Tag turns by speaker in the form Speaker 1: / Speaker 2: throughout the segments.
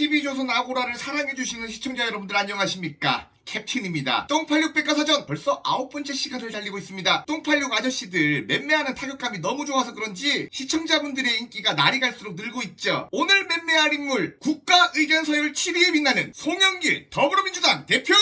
Speaker 1: TV조선 아고라를 사랑해주시는 시청자 여러분들 안녕하십니까? 캡틴입니다. 똥86 백과사전 벌써 아홉 번째 시간을 달리고 있습니다. 똥86 아저씨들 맴매하는 타격감이 너무 좋아서 그런지 시청자분들의 인기가 날이 갈수록 늘고 있죠. 오늘 맴매할 인물 국가 의견 서열 7위에 빛나는 송영길 더불어민주당 대표!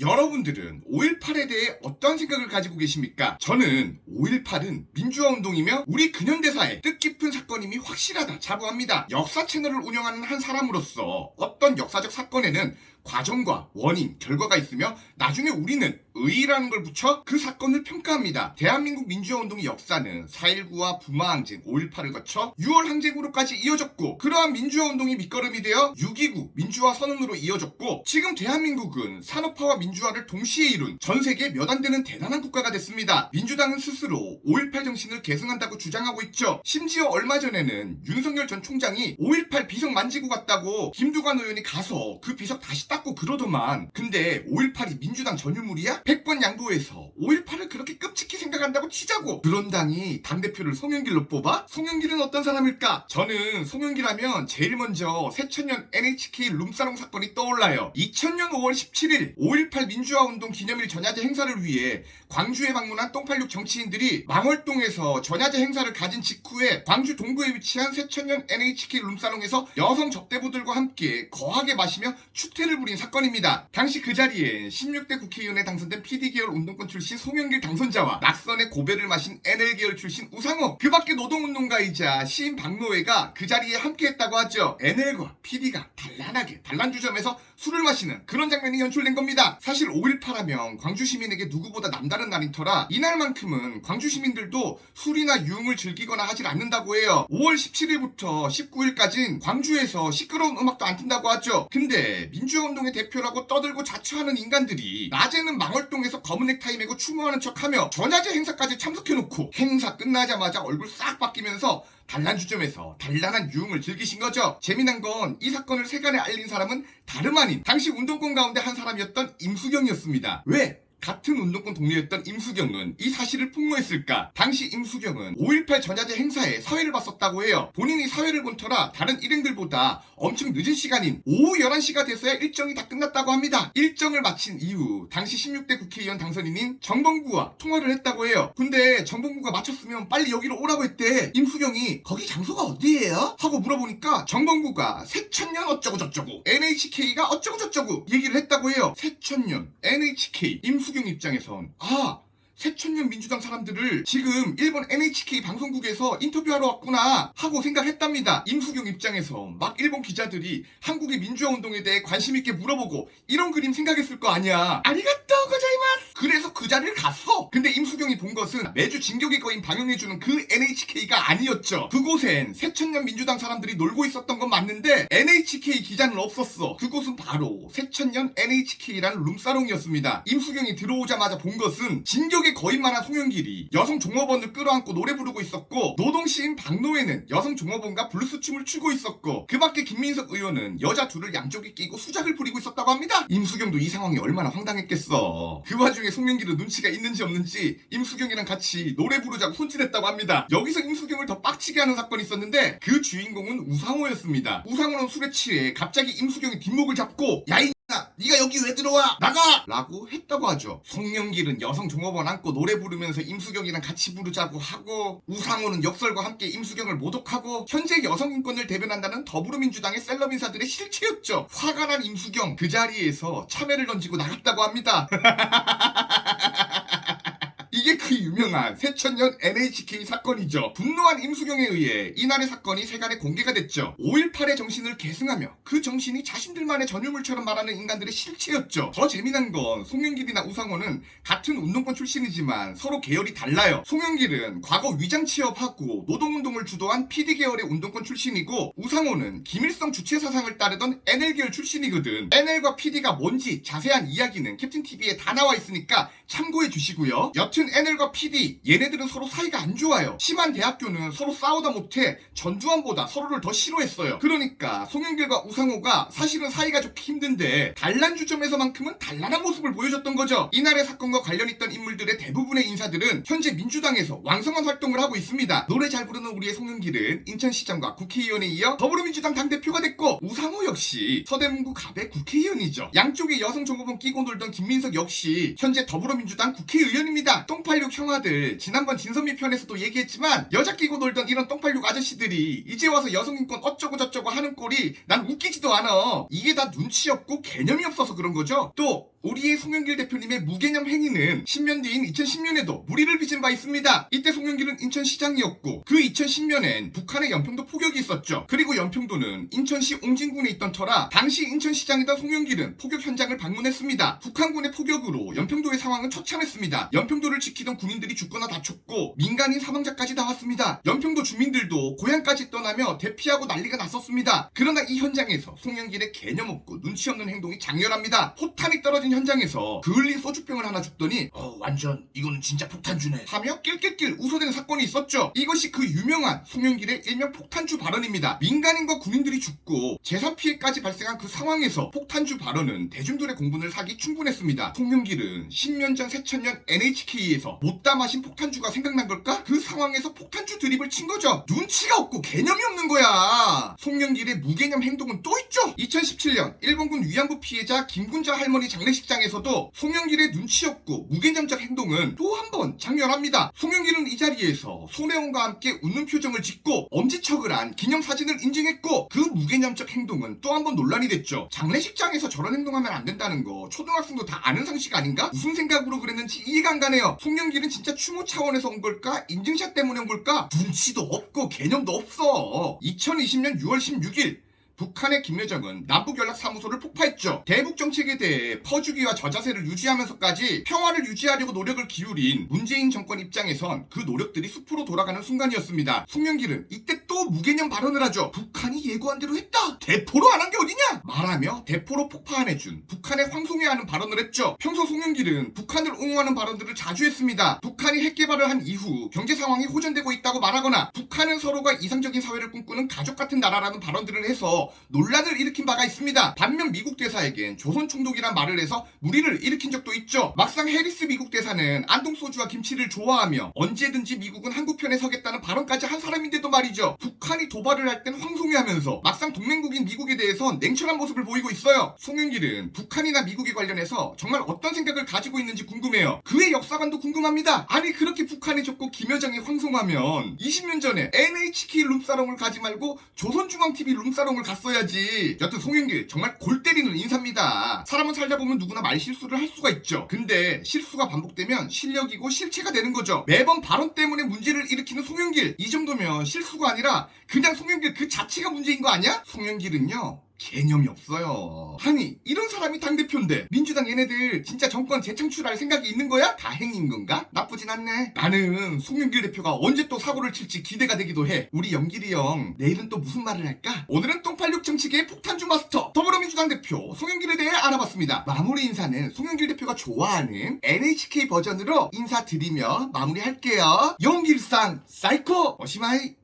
Speaker 1: 여러분들은 5.18에 대해 어떤 생각을 가지고 계십니까? 저는 5.18은 민주화 운동이며 우리 근현대사의 뜻깊은 사건임이 확실하다 자부합니다. 역사 채널을 운영하는 한 사람으로서 어떤 역사적 사건에는 과정과 원인, 결과가 있으며 나중에 우리는 의의라는 걸 붙여 그 사건을 평가합니다. 대한민국 민주화 운동의 역사는 4.19와 부마 항쟁, 5.18을 거쳐 6월 항쟁으로까지 이어졌고 그러한 민주화 운동이 밑거름이 되어 6.29 민주화 선언으로 이어졌고 지금 대한민국은 산업화와 민주화를 동시에 이룬 전 세계 몇 안 되는 대단한 국가가 됐습니다. 민주당은 스스로 5.18 정신을 계승한다고 주장하고 있죠. 심지어 얼마 전에는 윤석열 전 총장이 5.18 비석 만지고 갔다고 김두관 의원이 가서 그 비석 다시 닦고 그러더만 근데 5.18이 민주당 전유물이야? 100번 양보해서 5.18을 그렇게 끔찍히 생각한다고 치자고 그런 당이 당대표를 송영길로 뽑아? 송영길은 어떤 사람일까? 저는 송영길 하면 제일 먼저 새천년 NHK 룸사롱 사건이 떠올라요 2000년 5월 17일 5.18 민주화 운동 기념일 전야제 행사를 위해 광주에 방문한 똥86 정치인들이 망월동에서 전야제 행사를 가진 직후에 광주 동구에 위치한 새천년 NHK 룸사롱에서 여성 접대부들과 함께 거하게 마시며 추태를 부린 사건입니다. 당시 그 자리에 16대 국회의원에 당선된 PD계열 운동권 출신 송영길 당선자와 낙선의 고배를 마신 NL계열 출신 우상호 그 밖에 노동운동가이자 시인 박노회가 그 자리에 함께했다고 하죠. NL과 PD가 단란하게 단란주점에서 술을 마시는 그런 장면이 연출된 겁니다. 사실 5.18하면 광주 시민에게 누구보다 남다른 날인 터라 이날만큼은 광주 시민들도 술이나 유흥을 즐기거나 하질 않는다고 해요. 5월 17일부터 19일까지는 광주에서 시끄러운 음악도 안 튼다고 하죠. 근데 민주화 운동의 대표라고 떠들고 자처하는 인간들이 낮에는 망월동에서 검은 넥 타이 메고 추모하는 척하며 전야제 행사까지 참석해놓고 행사 끝나자마자 얼굴 싹 바뀌면서 단란 주점에서 단란한 유흥을 즐기신 거죠. 재미난 건 이 사건을 세간에 알린 사람은 다름 아닌 당시 운동권 가운데 한 사람이었던 임수경이었습니다. 왜? 같은 운동권 동료였던 임수경은 이 사실을 폭로했을까? 당시 임수경은 5.18 전야제 행사에 사회를 봤었다고 해요. 본인이 사회를 본 터라 다른 일행들보다 엄청 늦은 시간인 오후 11시가 돼서야 일정이 다 끝났다고 합니다. 일정을 마친 이후 당시 16대 국회의원 당선인인 정봉구와 통화를 했다고 해요. 근데 정봉구가 마쳤으면 빨리 여기로 오라고 했대. 임수경이 거기 장소가 어디예요? 하고 물어보니까 정봉구가 새천년 어쩌고 저쩌고 NHK가 어쩌고 저쩌고 얘기를 했다고 해요. 새천년 NHK 임수 경 입장에선 아 새천년 민주당 사람들을 지금 일본 NHK 방송국에서 인터뷰하러 왔구나 하고 생각했답니다. 임수경 입장에서 막 일본 기자들이 한국의 민주화 운동에 대해 관심 있게 물어보고 이런 그림 생각했을 거 아니야. 아리가또 고자이마스. 그래서 그 자리를 갔어. 근데 임수경이 본 것은 매주 진격의 거인 방영해주는 그 NHK가 아니었죠. 그곳엔 새천년 민주당 사람들이 놀고 있었던 건 맞는데 NHK 기자는 없었어. 그곳은 바로 새천년 NHK라는 룸사롱이었습니다. 임수경이 들어오자마자 본 것은 진격의 거인만한 송영길이 여성 종업원을 끌어안고 노래 부르고 있었고 노동시인 박노회는 여성 종업원과 블루스 춤을 추고 있었고 그 밖에 김민석 의원은 여자 둘을 양쪽에 끼고 수작을 부리고 있었다고 합니다. 임수경도 이 상황이 얼마나 황당했겠어. 그 와중에 송영길은 눈치가 있는지 없는지 임수경이랑 같이 노래 부르자고 손질했다고 합니다. 여기서 임수경을 더 빡치게 하는 사건이 있었는데 그 주인공은 우상호였습니다. 우상호는 술에 취해 갑자기 임수경의 뒷목을 잡고 야이 야, 네가 여기 왜 들어와? 나가! 라고 했다고 하죠. 송영길은 여성 종업원 안고 노래 부르면서 임수경이랑 같이 부르자고 하고 우상호는 역설과 함께 임수경을 모독하고 현재 여성 인권을 대변한다는 더불어민주당의 셀럽 인사들의 실체였죠. 화가 난 임수경 그 자리에서 참외를 던지고 나갔다고 합니다. 이게 그 유명한 새천년 NHK 사건이죠. 분노한 임수경에 의해 이날의 사건이 세간에 공개가 됐죠. 5.18의 정신을 계승하며 그 정신이 자신들만의 전유물처럼 말하는 인간들의 실체였죠. 더 재미난 건 송영길이나 우상호는 같은 운동권 출신이지만 서로 계열이 달라요. 송영길은 과거 위장 취업하고 노동운동을 주도한 PD 계열의 운동권 출신이고 우상호는 김일성 주체 사상을 따르던 NL 계열 출신이거든. NL과 PD가 뭔지 자세한 이야기는 캡틴 TV에 다 나와 있으니까 참고해 주시고요. 여튼 NL과 PD 얘네들은 서로 사이가 안 좋아요. 심한 대학교는 서로 싸우다 못해 전두환보다 서로를 더 싫어했어요. 그러니까 송영길과 우상호가 사실은 사이가 좋기 힘든데 단란주점에서만큼은 단란한 모습을 보여줬던 거죠. 이날의 사건과 관련 있던 인물들의 대부분의 인사들은 현재 민주당에서 왕성한 활동을 하고 있습니다. 노래 잘 부르는 우리의 송영길은 인천시장과 국회의원에 이어 더불어민주당 당대표가 됐고 우상호 역시 서대문구 갑의 국회의원이죠. 양쪽에 여성 정보본 끼고 놀던 김민석 역시 현재 더불어민주당 국회의원입니다. 똥 팔육 형아들 지난번 진선미 편에서도 얘기했지만 여자 끼고 놀던 이런 똥팔육 아저씨들이 이제 와서 여성인권 어쩌고 저쩌고 하는 꼴이 난 웃기지도 않아. 이게 다 눈치 없고 개념이 없어서 그런 거죠. 또 우리의 송영길 대표님의 무개념 행위는 10년 뒤인 2010년에도 무리를 빚은 바 있습니다. 이때 송영길은 인천시장이었고 그 2010년엔 북한의 연평도 포격이 있었죠. 그리고 연평도는 인천시 옹진군에 있던 터라 당시 인천시장이던 송영길은 포격 현장을 방문했습니다. 북한군의 포격으로 연평도의 상황은 처참했습니다. 연평도를 지키던 군인들이 죽거나 다쳤고 민간인 사망자까지 나왔습니다. 연평도 주민들도 고향까지 떠나며 대피하고 난리가 났었습니다. 그러나 이 현장에서 송영길의 개념 없고 눈치 없는 행동이 장렬합니다. 포탄이 떨어진 현장에서 그을린 소주병을 하나 줍더니 어 완전 이거는 진짜 폭탄주네 하며 낄낄낄 웃어대는 사건이 있었죠. 이것이 그 유명한 송영길의 일명 폭탄주 발언입니다. 민간인과 군인들이 죽고 재산 피해까지 발생한 그 상황에서 폭탄주 발언은 대중들의 공분을 사기 충분했습니다. 송영길은 10년 전 새천년 NHK에서 못다 마신 폭탄주가 생각난 걸까? 그 상황에서 폭탄주 드립을 친 거죠. 눈치가 없고 개념이 없는 거야. 송영길의 무개념 행동은 또 있죠. 2017년 일본군 위안부 피해자 김군자 할머니 장례식장에서도 송영길의 눈치 없고 무개념적 행동은 또 한 번 장렬합니다. 송영길은 이 자리에서 손혜원과 함께 웃는 표정을 짓고 엄지척을 한 기념사진을 인증했고 그 무개념적 행동은 또 한 번 논란이 됐죠. 장례식장에서 저런 행동하면 안 된다는 거 초등학생도 다 아는 상식 아닌가? 무슨 생각으로 그랬는지 이해가 안 가네요. 송영길은 진짜 추모 차원에서 온 걸까? 인증샷 때문에 온 걸까? 눈치도 없고 개념도 없어. 2020년 6월 16일 북한의 김여정은 남북연락사무소를 폭파했죠. 대북 정책에 대해 퍼주기와 저자세를 유지하면서까지 평화를 유지하려고 노력을 기울인 문재인 정권 입장에선 그 노력들이 숲으로 돌아가는 순간이었습니다. 송영길은 이때 또 무개념 발언을 하죠. 북한이 예고한 대로 했다. 대포로 안 한 게 어디냐? 말하며 대포로 폭파안해준 북한의 황송해하는 발언을 했죠. 평소 송영길은 북한을 옹호하는 발언들을 자주 했습니다. 북한이 핵 개발을 한 이후 경제 상황이 호전되고 있다고 말하거나 북한은 서로가 이상적인 사회를 꿈꾸는 가족 같은 나라라는 발언들을 해서 논란을 일으킨 바가 있습니다. 반면 미국 대사에겐 조선 총독이란 말을 해서 무리를 일으킨 적도 있죠. 막상 해리스 미국 대사는 안동 소주와 김치를 좋아하며 언제든지 미국은 한국 편에 서겠다는 발언까지 한 사람인데도 말이죠. 북한이 도발을 할 땐 황송해하면서 막상 동맹국인 미국에 대해선 냉철한 모습을 보이고 있어요. 송영길은 북한이나 미국에 관련해서 정말 어떤 생각을 가지고 있는지 궁금해요. 그의 역사관도 궁금합니다. 아니 그렇게 북한이 좋고 김여정이 황송하면 20년 전에 NHK 룸사롱을 가지 말고 조선중앙TV 룸사롱을 갔어 야지. 여튼 송영길 정말 골 때리는 인사입니다. 사람은 살다 보면 누구나 말 실수를 할 수가 있죠. 근데 실수가 반복되면 실력이고 실체가 되는 거죠. 매번 발언 때문에 문제를 일으키는 송영길 이 정도면 실수가 아니라 그냥 송영길 그 자체가 문제인 거 아니야? 송영길은요. 개념이 없어요. 아니 이런 사람이 당대표인데 민주당 얘네들 진짜 정권 재창출할 생각이 있는 거야? 다행인 건가? 나쁘진 않네. 나는 송영길 대표가 언제 또 사고를 칠지 기대가 되기도 해. 우리 영길이 형 내일은 또 무슨 말을 할까? 오늘은 똥팔육 정치계의 폭탄주 마스터 더불어민주당 대표 송영길에 대해 알아봤습니다. 마무리 인사는 송영길 대표가 좋아하는 NHK 버전으로 인사드리며 마무리할게요. 용길상 사이코 오시마이